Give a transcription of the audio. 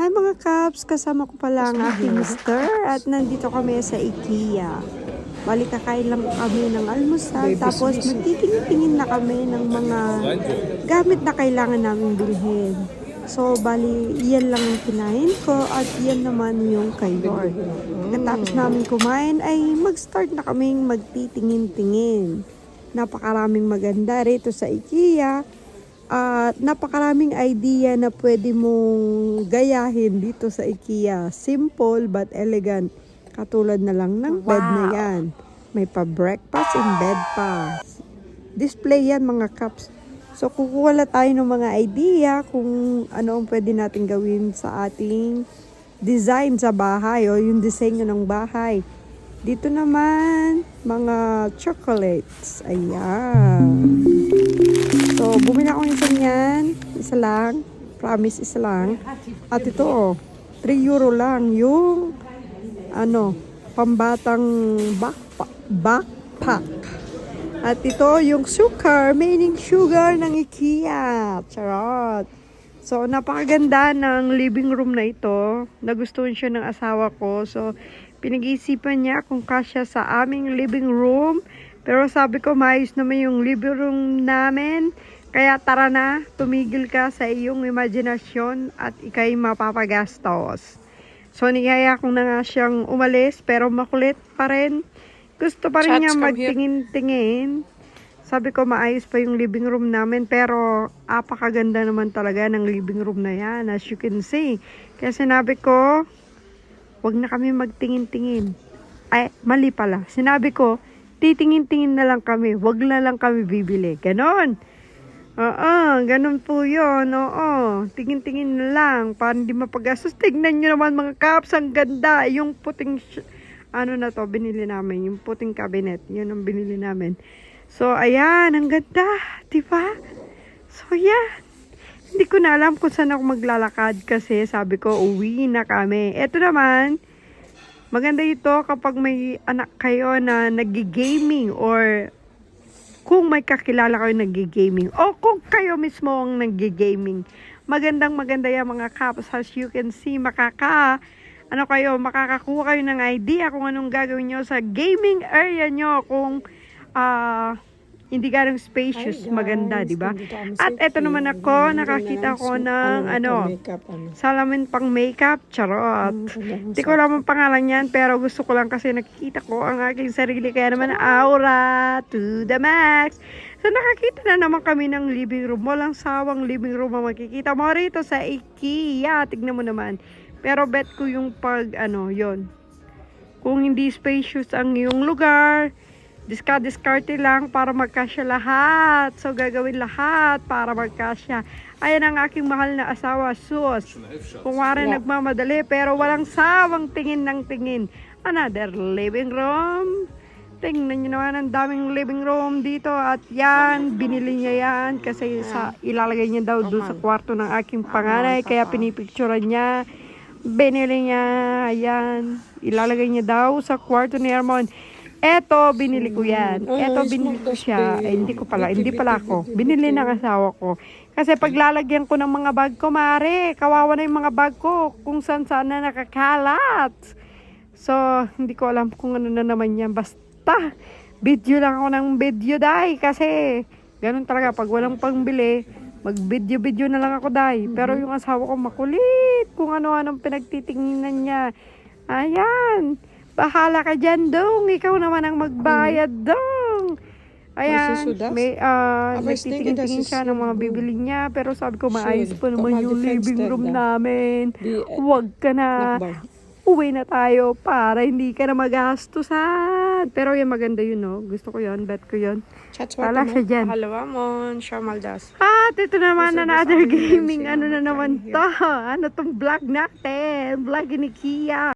Hi mga Caps! Kasama ko pala ang aking mister at nandito kami sa IKEA. Bali kakain lang kami ng almusal tapos magtitingin-tingin na kami ng mga gamit na kailangan namin bilhin. So, bali, yan lang ang kinain ko at yan naman yung kay Lord. Katapos namin kumain ay mag-start na kaming magtitingin-tingin. Napakaraming maganda rito sa IKEA at napakaraming idea na pwede mong gayahin dito sa IKEA. Simple but elegant. Katulad na lang ng bed na yan. May pa-breakfast in bed pa. Display yan mga cups. So kukuha lang tayo ng mga idea kung ano ang pwede natin gawin sa ating design sa bahay o yung disenyo ng bahay. Dito naman, mga chocolates. Ayan. So, bumili ako isa niyan. Isa lang. Promise, isa lang. At ito, oh, 3 euro lang. Yung, ano, pambatang backpack. backpack. At ito, yung sugar, meaning sugar ng IKEA. Charot. So, napakaganda ng living room na ito. Nagustuhan siya ng asawa ko. So, pinag-iisipan niya kung kasya sa aming living room. Pero sabi ko, maayos naman yung living room namin. Kaya tara na, tumigil ka sa iyong imaginasyon at ikay mapapagastos. So, niyaya ko na nga siyang umalis, pero makulit pa rin. Gusto pa rin Chats, niya magtingin-tingin. Sabi ko, maayos pa yung living room namin, pero apakaganda naman talaga ng living room na yan, as you can see. Kaya sinabi ko, wag na kami magtingin-tingin. Ay, mali pala. Sinabi ko, titingin-tingin na lang kami, wag na lang kami bibili. Ganon. Oo, ganun po yun. Oo, tingin-tingin na lang para hindi mapagastos. Tignan nyo naman mga caps, ang ganda. Yung puting, ano na to, binili namin. Yung puting cabinet, yun ang binili namin. So, ayan, ang ganda. Diba? So, yan. Hindi ko na alam kung saan ako maglalakad kasi sabi ko, uwi na kami. Ito naman, maganda ito kapag may anak kayo na nag-gaming or kung may kakilala kayo nag-gaming o kung kayo mismo ang nag-gaming. Magandang maganda yung mga caps. As you can see, makaka ano kayo, makakakuha kayo ng idea kung anong gagawin nyo sa gaming area nyo kung ah, hindi ganong spacious, maganda, di ba? At eto naman ako, nakakita ko ng ano, ano. salamin pang makeup, charot. Hindi ko alam ang pangalan yan, pero gusto ko lang kasi nakikita ko ang aking sarili. Kaya naman, aura to the max. So, nakakita na naman kami ng living room. Walang sawang living room ang makikita mo rito sa IKEA. Tignan mo naman. Pero bet ko yung pag, ano, yon Kung hindi spacious ang iyong lugar, diska-diskarte lang para magkasya lahat. So, gagawin lahat para magkasya. Ayan ang aking mahal na asawa, Sus. Kung wari nagmamadali, pero walang sawang tingin ng tingin. Another living room. Tingnan nyo naman, ang daming living room dito. At yan, binili niya yan kasi sa ilalagay niya daw doon sa kwarto ng aking panganay. Kaya pinipicturean niya. Binili niya, ayan. Ilalagay niya daw sa kwarto ni Hermon. Eto, binili ko yan. Eto, binili ko siya. Ay, hindi ko pala, hindi pala ako. Binili ng asawa ko. Kasi paglalagyan ko ng mga bag ko, mare, kawawa na yung mga bag ko kung saan saan na nakakalat. So, hindi ko alam kung ano na naman yan. Basta, video lang ako ng video, dai. Kasi, ganun talaga. Pag walang pangbili, mag-video-video na lang ako, dai. Pero yung asawa ko makulit. Kung ano-anong pinagtitinginan niya. Ayan. Bahala ka dyan, dong. Ikaw naman ang magbayad, dong. Ayan, may, uh, Ah, nagtitingin-tingin das siya ng mga bibili niya. Pero sabi ko, maayos pa naman yung living room na. namin. Eh, Huwag ka na. Uwi na tayo para hindi ka na magastusan. Pero yung maganda yun, no? Gusto ko yun, bet ko yun. Wala siya dyan. Halawa mo, Shamaldas. At ito naman Basta- another gaming. siya Ano na naman to? Ano tong vlog natin? Vlog ni Kia.